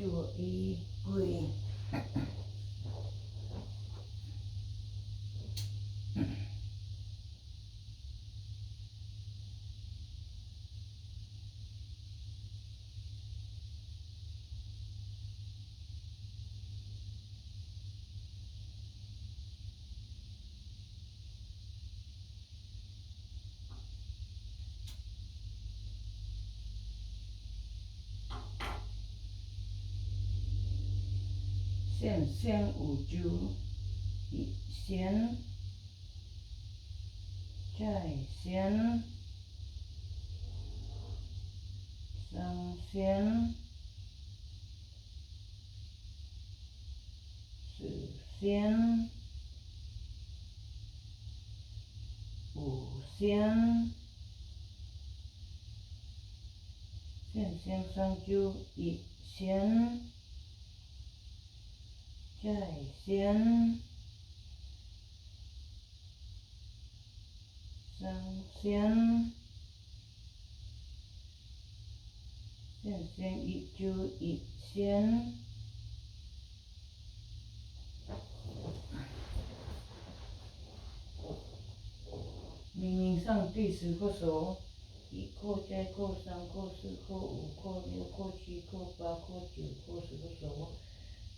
จั่วอี 先先五九，一先，再先，三先，四先，五先，先先三九一先。在线上线，线线一九一线，明明上第十个手，一扣再扣三扣四扣五扣六扣七扣八扣九扣十个手。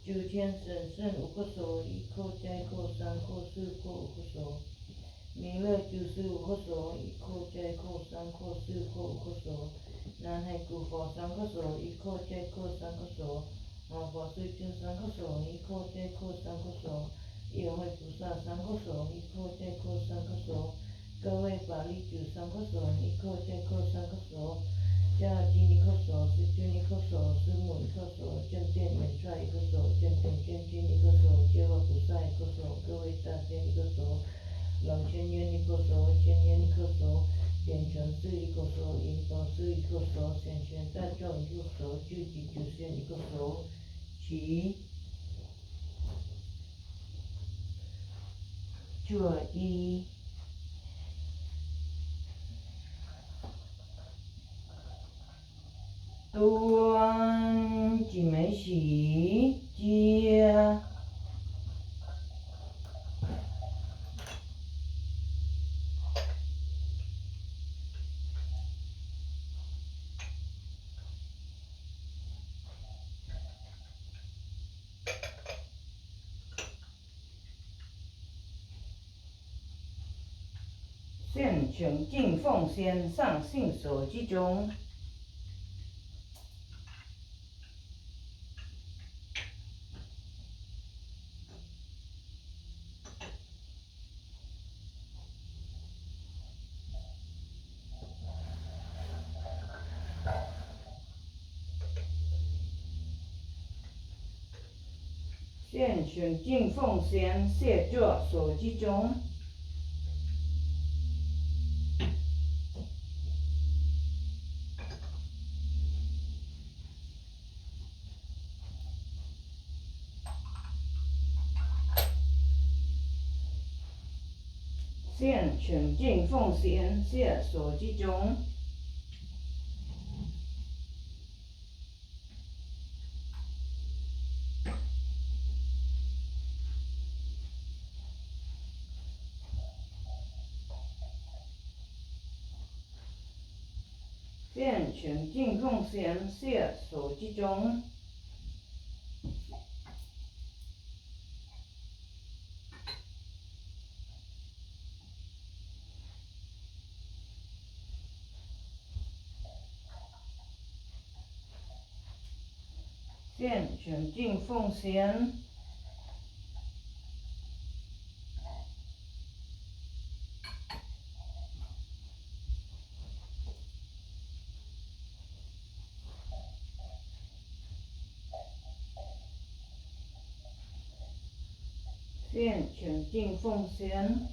九千神圣五个手，一扣再扣三扣四扣五个手，弥勒九十五个手，一扣再扣三扣四扣五个手，南海古佛三个手，一扣再扣三个手，黄佛水晶三个手，一扣再扣三个手，药会菩萨三个手，一扣再扣三个手，各位法力九三个手，一扣再扣三个手。加金一颗手，师君一颗手，师母一颗手，正见元帅一颗手， 千年一个手，千万不赛一个手，各位大仙一个手，老千千年一个手，万千年一个手，点成对一个手，赢光输一个手，先先占中一个手，聚聚聚先一个手，起这一端几门戏？现成敬奉先上信所之中。全境奉先写作手机中。现全境奉先写手机中。奉贤县手冀中。现选定奉贤敬奉先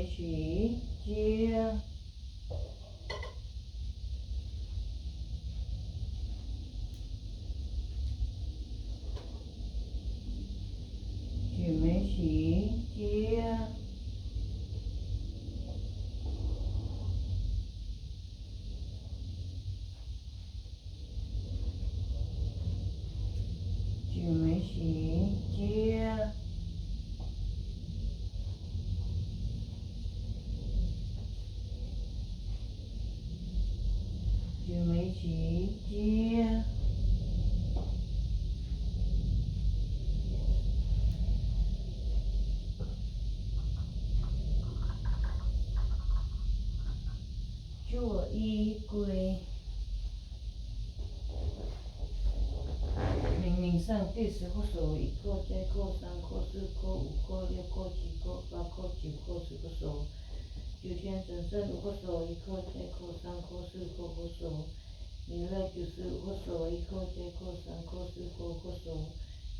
hoje, dia 奇迹。做衣柜，明明上第十个手，一个再个三个四个五个六个七个八个九个十个手，九天神圣五个手，一个再个三个四个五手。 วิเลจุสุกุโสอิโคเจโคสังโคสุโคโคโส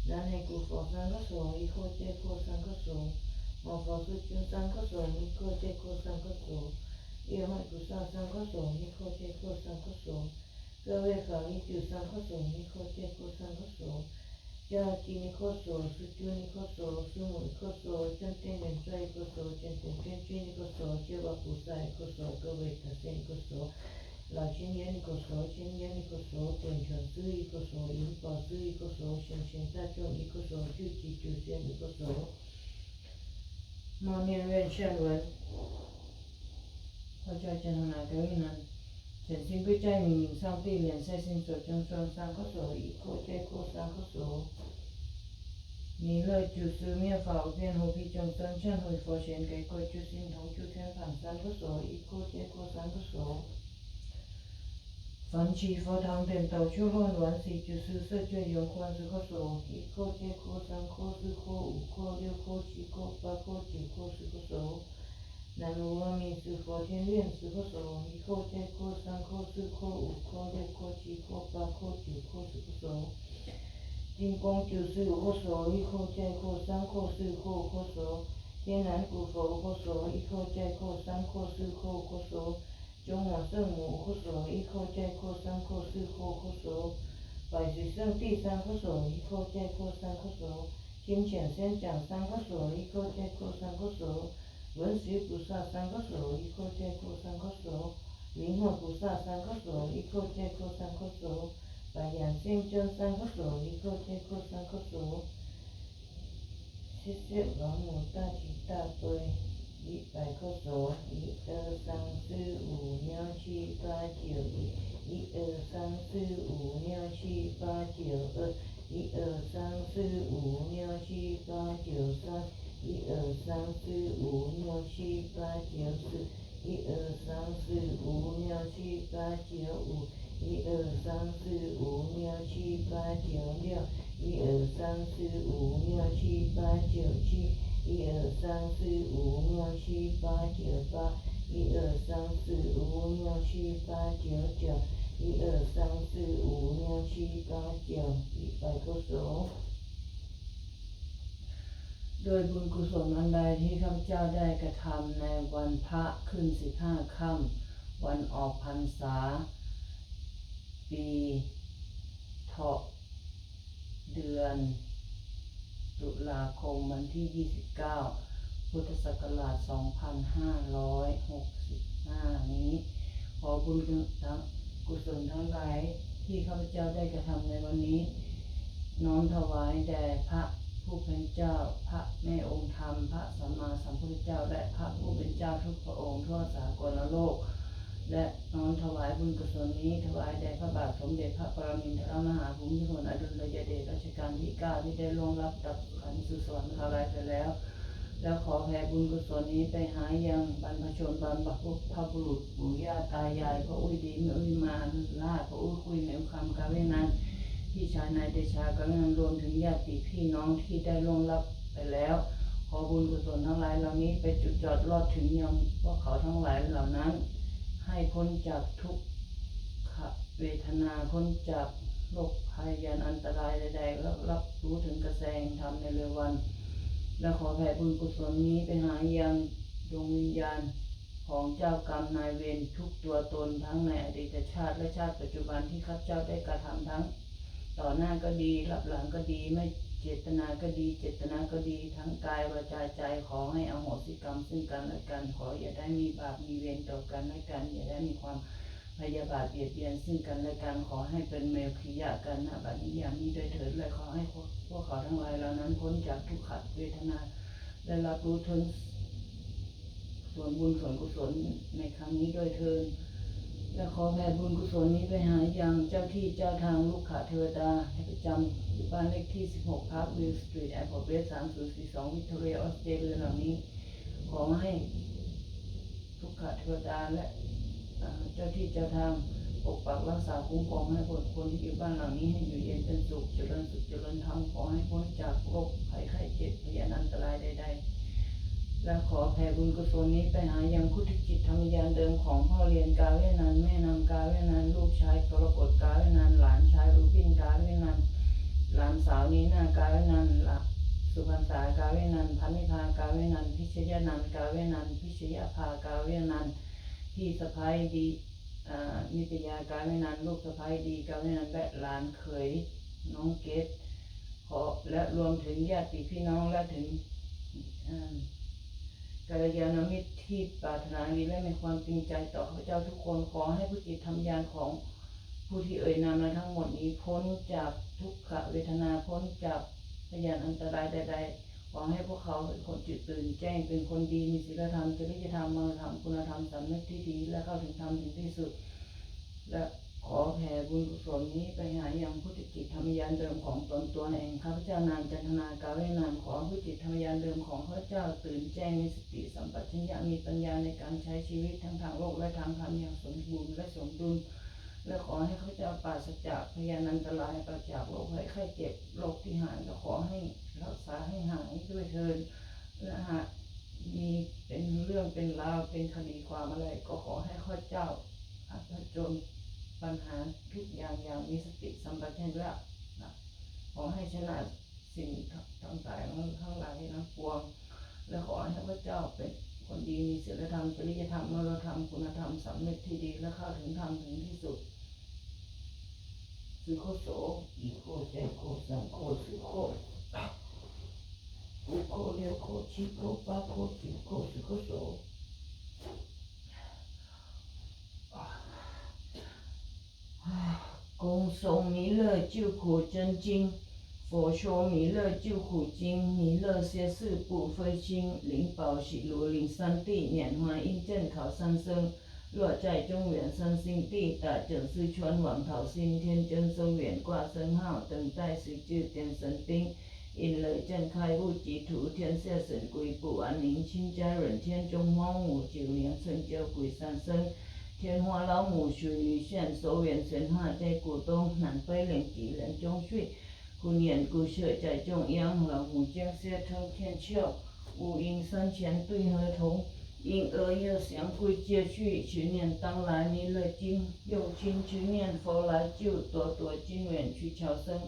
และในกุโสสังโคโสอิโคเจโคสังโคโสมอโพสุจุสังโคโสมิโคเจโคสังโคโสเยมัยกุสาสังโคโสมิโคเจโคสังโคโสเกเวขามิสังโคโสมิโคเจโคสังโคโสยาจินิโคโสสุจุนิโคโสสมุนิโคโสจันเตเมนไซโคโสจันเตเมจินิโคโสเจวะกุสาโคโสเกเวขาเซนิโคโส 老千爷一个手，千爷一个手，点全师一个手，银宝师一个手，显贤大众一个手，救济九仙一个手。莫念愿善文，我叫见到哪个人呢？全心归在明明上帝脸色心所将双三个手，一颗再颗三个手。弥勒九十灭法无边无比众生，忏悔佛前给过救心同救天堂三个手，一颗再颗三个手。 凡起佛堂点头就乱乱喜，就是色界有观十个手，一颗再颗三颗四颗五颗六颗七颗八颗九颗十个手。南无阿弥陀佛，天愿十个手，一颗再颗三颗四颗五颗六颗七颗八颗九颗十个手。金光九十五个手，一颗再颗三颗四颗五个手。天南古佛五个手，一颗再颗三颗四颗五个手。中王圣母，三个一叩再叩，三个手；百岁圣第，三个手一叩再叩，三个手；金甲圣将，三个手一叩再叩，三个手；文殊菩萨，三个手一叩再，三个；菩萨，三个手一叩再叩，三个手；白岩圣众，三个手一叩再叩，三个手。谢谢王母大举大悲。一百个手，一二三四五六七八九一，一二三四五六七八九二，一二三四五六七八九三。一二三四五六七八九十，一二三四五六七八九五，一二三四五六七八九六，一二三四五六七八九七，一二三四五六七八九八，一二三四五六七八九九，一二三四五六七八九，一百个手。โดยบุญกุศลอันใดที่ข้าพเจ้าได้กระทำในวันพระขึ้นสิบห้าค่ำวันออกพรรษา ปีเถาะเดือน ตุลาคมวันที่ 29 พุทธศักราช 2565 นี้ ขอบุญทั้งกุศลทั้งหลายที่ข้าพเจ้าได้กระทำในวันนี้ น้อมถวายแด่พระผู้เป็นเจ้า พระแม่องค์ธรรม พระสัมมาสัมพุทธเจ้า และพระผู้เป็นเจ้าทุกพระองค์ทั่วสากลโลก และน้อมถวายบุญกุศลนี้ถวายแด่พระบาทสมเด็จพระปรมินทรมหาภูมิพลอดุลยเดชรัชกาลที่เก้าที่ได้ล่วงลับดับขันสู่สวรรคาลัยไปแล้ว แล้วขอแผ่บุญกุศลนี้ไปหายังบรรพชนบรรพบุรุษปู่ย่าตายายพระอุ้ยดีแม่อุ้ยมาลาพระอุ้ยคุยแม่คำกาเวนันพี่ชายนายเดชากำลังรวมถึงญาติพี่น้องที่ได้ล่วงลับไปแล้วขอบุญกุศลทั้งหลายเหล่านี้ไปจุดจอดรอดถึงยังพวกเขาทั้งหลายเหล่านั้น ให้พ้นจากทุกขเวทนาพ้นจากโรคภัยยันอันตรายใดๆแล้วรับรู้ถึงกระแสงธรรมในเร็ววัน และขอแผ่บุญกุศลนี้ไปหายังดวงวิญญาณของเจ้ากรรมนายเวรทุกตัวตนทั้งในอดีตชาติและชาติปัจจุบันที่ข้าพเจ้าได้กระทำทั้ง ต่อหน้าก็ดีรับหลังก็ดีไม่ เจตนาก็ดี เจตนาก็ดี ทั้งกายวาจาใจขอให้อโหสิกรรมซึ่งกันและกันขออย่าได้มีบาปมีเวรต่อกันและกันอย่าได้มีความพยาบาทเบียดเบียนซึ่งกันและกันขอให้เป็นเมลคิยากันนะบัดนี้อย่างนี้โดวยเถิดและขอให้พวกเขาทั้งหลายเหล่านั้นพ้นจากทุกขเวทนาและรับรู้ถึงส่วนบุญส่วนกุศลในครั้งนี้โดวยเถิด และขอแผ่บุญกุศลนี้ไปหายังเจ้าที่เจ้าทางลูกขาเทวดาให้ประจำอยู่บ้านเลขที่ 16พาร์ควิวสตรีทแอร์พอร์ตเวส3042 วิกตอเรียออสเตรเลียเหล่านี้ ขอให้ทุกขาเทวดาและเจ้าที่เจ้าทางปกปักรักษาคุ้มครองให้คนคนที่อยู่บ้านหลังนี้ให้อยู่เย็นเป็นสุขเจริญสุขเจริญธรรมขอให้พ้นจากโรคภัยไข้เจ็บพยานันตรายใดๆ และขอแผ่บุญกุศลนี้ไปหายังพุทธจิตธรรมยานเดิมของพ่อเรียนกาเวนันแม่นำกาเวนันลูกชายกรกฎกาเวนันหลานชายรูบินกาเวนันหลานสาวนี้นากาเวนันละสุพรรษากาเวนันพันิพากาเวนันพิชยานันกาเวนันพิชยาภากาเวนันท์พี่สะพ้ายดีนิตยากาเวนันลูกสะพ้ายดีกาเวนันและหลานเขยน้องเกดขอและรวมถึงญาติพี่น้องและถึงอ่า กัลยาณมิตรที่ปรารถนาดีและมีความจริงใจต่อข้าเจ้าทุกคนขอให้ผู้จิตทำยานของผู้ที่เอ่ยนามมาทั้งหมดนี้พ้นจากทุกขเวทนาพ้นจากพยานอันตรายใดๆขอให้พวกเขาเป็นคนจิตตื่นแจ้งเป็นคนดีมีศีลธรรมจริยธรรมมรธรรมคุณธรรมสำนึกที่ดีและเข้าถึงธรรมถึงที่สุดและ ขอแผ่บุญกุศลนี้ไปหายังผู้ติจิตธรรมยานเดิมของตนตัวเองข้าพเจ้านางจันทนากาเวนามขอผู้จิตธรรมยานเดิมของข้าพเจ้าตื่นแจ้งมีสติสัมปชัญญะมีปัญญาในการใช้ชีวิตทั้งทางโลกและทางธรรมอย่างสมบูรณ์และสมดุลและขอให้ข้าพเจ้าปราศจากพยานันตรายปราศจากโรคภัยไข้เจ็บโรคที่หายก็ขอให้รักษาให้หายด้วยเถิดและหากมีเป็นเรื่องเป็นราวเป็นคดีความอะไรก็ขอให้ข้าพเจ้าอัปจน ปัญหาทุกอย่างอย่างมีสติสัมปชัญญะนะขอให้ชนะสิ่งทั้งหลายทั้งหลายทั้งปวง และขอให้พระเจ้าเป็นคนดีมีศีลธรรมจริยธรรมมรธรรมคุณธรรมสำเนึกที่ดีและเข้าถึงธรรมถึงที่สุดสุโคโสอีโคใจโคสังโคสุโคอุโคเลียวโคชิโคปาโคจิโคสุโคโส 恭送弥勒救苦真经，佛说弥勒救苦经，弥勒歇世不非亲，灵宝喜如灵三地，拈花应正考三生。若在中原三星地，打整四川王桃心，天真松远挂生号，等待十九点神兵。因雷震开悟极途，天下神归不安宁，亲家人。天中荒芜，九年成就鬼三生。天花老母属女线，手缘神话在股东，南北两极人中岁，故年故舍在中央，老母将血通天窍，五阴三前对合同，因而要降归接续，去年当来弥勒经，又亲去念佛来救，朵朵经远去超生。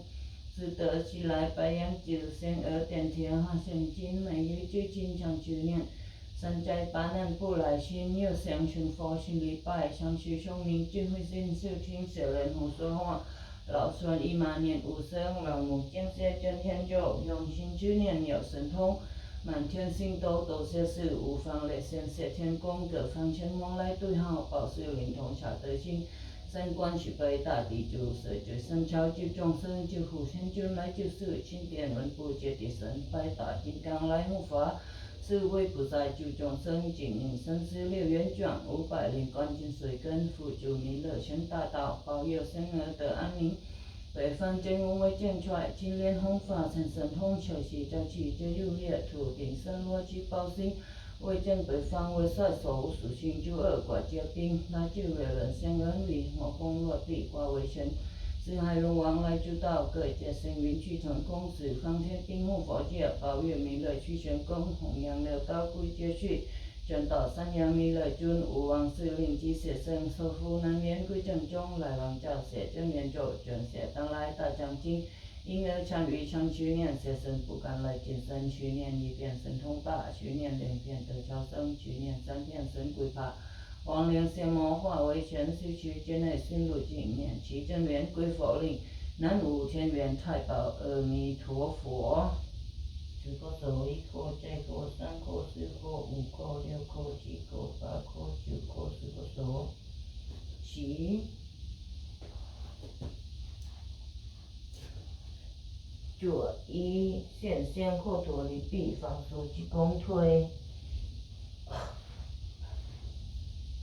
只得起来白羊九仙而点天下圣经，每日就经常去念。三灾八难不来心，又想请佛心礼拜，想去兄明智慧心，就听小人胡说话。老孙一马念无声，老母见些真天咒，用心去念有神通。满天星斗斗些事，无方列先谢天公，各方前往来对号，保佑灵通晓得心。三观许悲大地主，舍救三超救众生，救苦先救来救世，钦点文不绝地神，拜大金刚来护法。智慧不萨就众生经三十六元卷五百零干净水根辅助弥勒心大道，保佑生儿得安宁。北方金乌为正帅，金莲红发成神通，求西郊去接入夜，土顶生落去包心。未见北方为帅所无属性，就恶寡结兵。那就为人先安利，我功落地，化为神。四海龙王来主道，各界神明去成功，使方天兵护佛界，保佑弥勒去玄宫，弘扬了高贵接续。转到三阳弥勒尊，吾王司令及写生，守护南面归正中，来往教写真言咒，转写当来大将军。因而常于常去念，学生不敢来见身，去念一遍神通法，去念两遍得超生，去念三遍神鬼怕。王灵仙魔化为全虚区间内心入境念，其真元归佛令，南无天元太保阿弥陀佛。十个手一个这个三个四个五个六个七个八个九个十个手，起。左一线先后陀离臂放手机公推。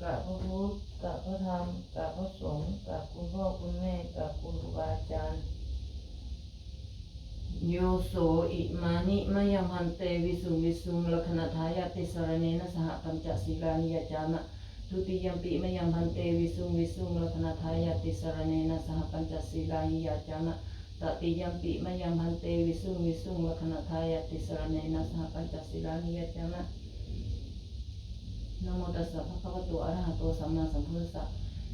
กราบพระพุทธกราบพระธรรมกราบพระสงฆ์กราบคุณพ่อคุณแม่กราบคุณครูบาอาจารย์โยโสอิมานิมยังพันเตวิสุงวิสุงลักขณทายาติสรเนนะสหปัญจศีลานิยจามะทุติยมปิมยังพันเตวิสุงวิสุงลักขณทายาติสรเนนะสหปัญจศีลานิยจามะตติยมปิมยังพันเตวิสุงวิสุงลักขณทายาติสรเนนะสหปัญจศีลานิยจามะ นโมตัสสะภะคะวะโตอะระหะโตสัมมาสัมพุทธัสสะ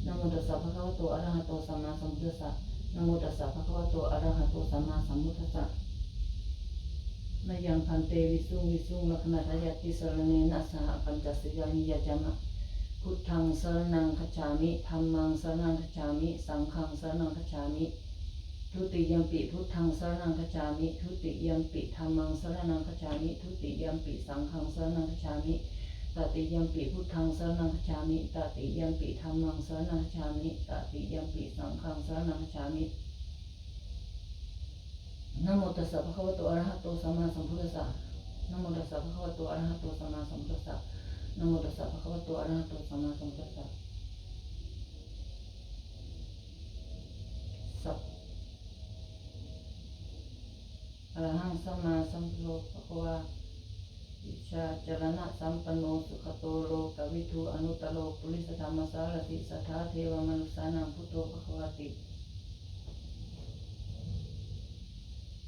นโมตัสสะภะคะวะโตอะระหะโตสัมมาสัมพุทธัสสะนโมตัสสะภะคะวะโตอะระหะโตสัมมาสัมพุทธัสสะมะยังพันเตวิสุงวิสุงลักขณทายาติสรเนนะสหปัญจสิยานิยจามะพุทธังสรนังคัจฉามิธัมมังสรนังคัจฉามิ สังฆังสรนังคัจฉามิทุติยมปิพุทธังสรนังคัจฉามิ ทุติยมปิธัมมังสรนังคัจฉามิ ทุติยมปิสังฆังสรนังคัจฉามิ ตติยมปิพุทธังสรนังคัจฉามิตติยมปิธรรมังสรนังคัจฉามิตติยมปิสังฆังสรนังคัจฉามินะโมตัสสะภะคะวะโตอะระหะโตสัมมาสัมพุทธัสสะนะโมตัสสะภะคะวะโตอะระหะโตสัมมาสัมพุทธัสสะนะโมตัสสะภะคะวะโตอะระหะโตสัมมาสัมพุทธัสสะสัพอะระหังสัมมาสัมพุทโธภะคะวะ ชาจรณะสัมปันโนสุขโตโลกวิทูอนุตโลปุริสธรรมสารติสัทธาเทวมนุสานังพุทโธภควติ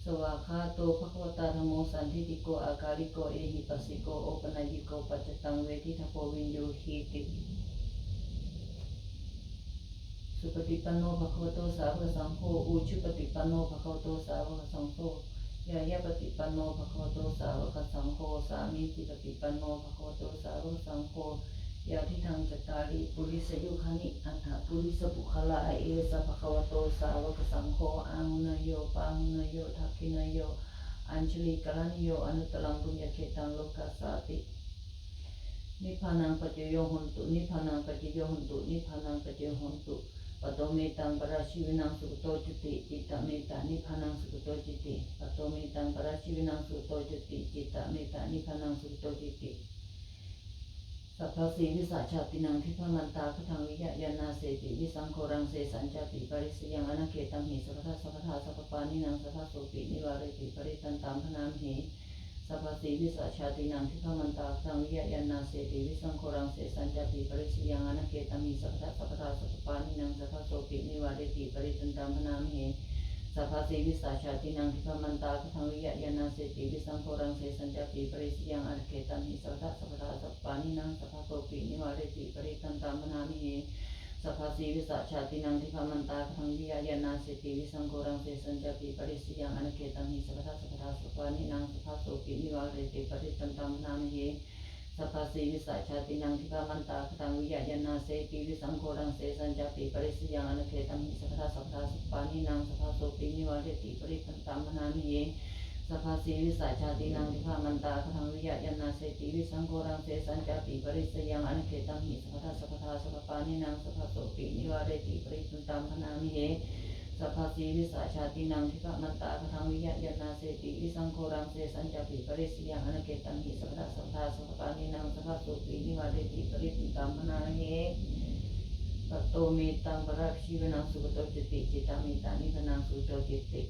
สวากขาโตภควตาธรรมโมสันทิติโกอากาลิโกเอหิปัสสิโกโอปนัยิโกปัจจตังเวทิทโพวินโยหีติสุปฏิปันโนภควโตสาวกสังโฆอุชุปฏิปันโนภควโตสาวกสังโฆ ยายาปฏิปันโนภะคะวะโตสาวกสังโฆสามีจิปฏิปันโนภะคะวะโตสาวกสังโฆยาทิทังจตาริปุริสยุคานิอัฏฐปุริสบุคลาเอสะภะคะวะโตสาวกสังโฆอังนโยปังนโยทักขินโยอัญชลีกรณิโยอนุตตรังปุญญาเขตังโลกัสสาตินิพพานังปัจจโยโหนตุนิพพานังปัจจโยโหนตุนิพพานังปัจจโยโหนตุ ปโตเมตังปราชิวินังสุขโตจุติจิตตเมตานิพานังสุขโตจิติปโตเมตังปราชิวินังสุขโตจุติจิตตเมตานิพานังสุขโตจิติสัพพสีวิสัชาตินังทิพมันตาคทังวิยะยานาเสติวิสังโฆรังเสสัญจาปิปริสยังอนาเขตังหิสัพพะสัพพะสัพพานินังสัพพะโสปินิวาเรติปริตันตามพนามหิ สัพพสีวิสัชาตินังทิพมันตาสังวิยะยันนาเสติวิสังโฆรังเสสัญจปิปริสยังอนาเกตัมิสัพพะสัพพะสัพพานินังสัพพโสปินิวาเรติปริตันตามนามเหสัพพสีวิสัชาตินังทิพมันตาสังวิยะยันนาเสติวิสังโฆรังเสสัญจปิปริสยังอนาเกตัมิสัพพะสัพพะสัพพานินังสัพพโสปินิวาเรติปริตันตามนามเห สัพพสีวิสัชชาตินังทิพมันตาทังวิยาญนาสิติวิสังโฆรังเสสัญจปิปริสิยังอนเกตังหิสัพพะสัพพะสัพพานินังสัพพะโสปินิวาเรติปริตันตัมนามเหสัพพสีวิสัชชาตินังทิพมันตาทังวิยาญนาเสติวิสังโฆรังเสสัญจปิปริสิยังอนเกตังหิสัพพะสัพพะสัพพานินังสัพพะโสปินิวาเรติปริตันตัมนามเห สัพพสีวิสัชชาตินังทิพมันตาคทังวิยะยนาเสติวิสังโฆรังเสสัญจปิปริสยังอนุเกตังหิสัพพะสัพพะสัพพปานินังสัพพโสปินิวาเรติปริสุตัมพนามิเหสัพพสีวิสัชชาตินังทิพมันตาคทังวิยะยนาเสติวิสังโฆรังเสสัญจปิปริสยังอนุเกตังหิสัพพะสัพพะสัพพปานินังสัพพโสปินิวาเรติปริสุตัมพนามิเหปัตโตเมตังปรักชีวนังสุขโตจิตติจิตามิตานิพนังสุขโตจิติติ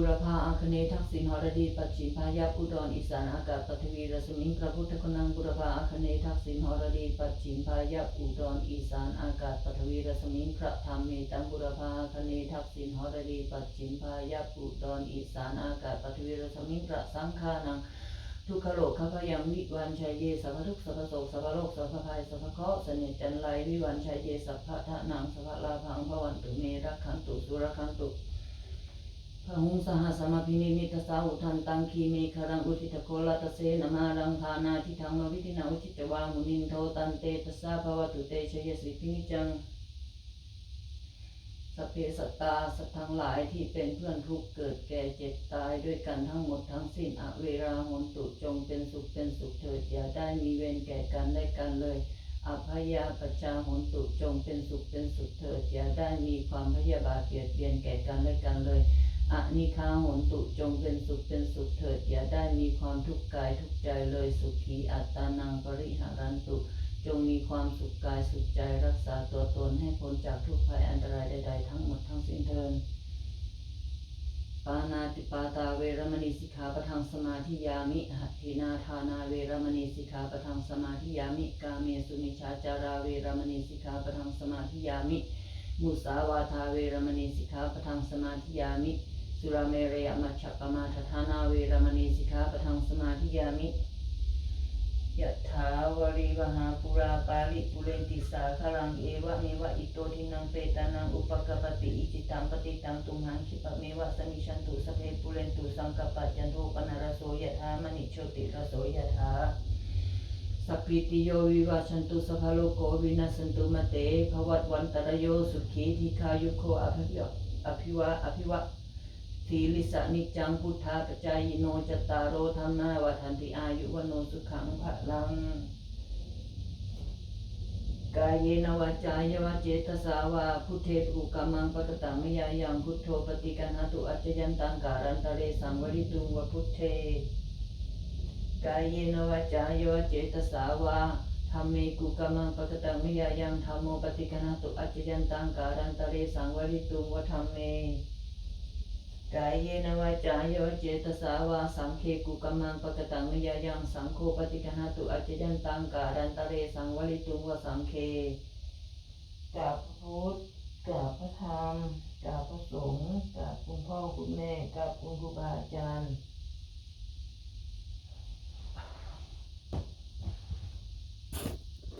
บุรพาอังคเนทักษิณหรดีปัจฉิมพายัพอุดรอีสานอากาศปฐวีรสมิงพระพุทธคุณังบุรพาอังคเนทักษิณหรดีปัจฉิมพายัพอุดรอีสานอากาศปฐวีรสมิงพระธรรมเมตังบุรพาอังคเนทักษิณหรดีปัจฉิมพายัพอุดรอีสานอากาศปฐวีรสมิงพระสังฆานังทุกขโลกขพยังวิวันชัยเยสัพพทุกสัพพโสกสัพพโรคสัพพภัยสัพพเคราะห์เสน่จันไรวิวันชัยเยสัพพะทะนังสัพพลาพังพวันตุเมรักขันตุสุรคันตุ พหุงสหสมพินิมิตสาหุทันตังคีเมฆรังอุทิตโคลตเสนมารังคานาทิทังมวิธินาอุชิตวามุนินโทตันเตตสสะภวตุเตชยสิพินิจังสเพสัตตาสัตว์ทั้งหลายที่เป็นเพื่อนทุกเกิดแก่เจ็บตายด้วยกันทั้งหมดทั้งสิ้นอเวราหนตุจงเป็นสุขเป็นสุขเถิดอย่าได้มีเวรแก่กันและกันเลยอภัยาปชาหนตุจงเป็นสุขเป็นสุขเถิดอย่าได้มีความพยาบาทเบียดเบียนแก่กันและกันเลย อนิคาหนตุจงเป็นสุขเป็นสุขเถิดอย่าได้มีความทุกข์กายทุกใจเลยสุขีอัตตานังปริหารันตุ จงมีความสุขกายสุขใจรักษาตัวตนให้พ้นจากทุกภัยอันตรายใด ๆ ทั้งหมดทั้งสิ้นเทินปานาติปาตาเวรมณีสิกขาปทังสมาธิยามิหัตถินาทานาเวรมณีสิกขาปทังสมาธิยามิกาเมสุมิชฌาจาราเวรมณีสิกขาปทังสมาธิยามิ มุสาวาทาเวรมณีสิกขาปทังสมาธิยามิ สุราเมรยมัชฌปมาทฐานาเวรมณีสิกขาปทังสมาธิยามิยะถาวริวหาปุราปาลิปุเรนติสาคารังเอวะเมวะอิโตทินังเปตานังอุปกปปติอิจิตังปฏิตังตุมหังคิปะเมวะสมิชันตุสเพปุเรนตุสังกปัจจันโทปนารโสยะถามณิโชติรโสยะถาสัพพิติโยวิวัชชันตุสัพพะโลกโกวินัสสันตุมะเตภวัตวันตรโยสุขีทิคายุโคอภิยอภิวะอภิวะ ทีลิสะนิจังพุทธาปจายโนจตารโอธรรมนาวัฏันติอายุวโนสุขังพลัง กายเยนวาจายวาเจตสาวาพุทเทภูกามังปตตังมยายังพุทโธปฏิกันหตุอัจจยันตังการันตะเรสังวริตุงวพุทเท กายเยนวาจายวาเจตสาวาธรรมเมกุกามังปตตังมยายังธรรมโมปฏิกันหตุอัจจยันตังการันตะเรสังวริตุงวธรรมเม กายเยนวาจายโยเจตสาวาสังเคกุกัมมังปะกตังนิยายังสังโฆปฏิคหาตุอจจยันตังการันตะเรสังวลิตุงวสังเคกราบพระพุทธกราบพระธรรมกราบพระสงฆ์กราบคุณพ่อคุณแม่กราบคุณครูบาอาจารย์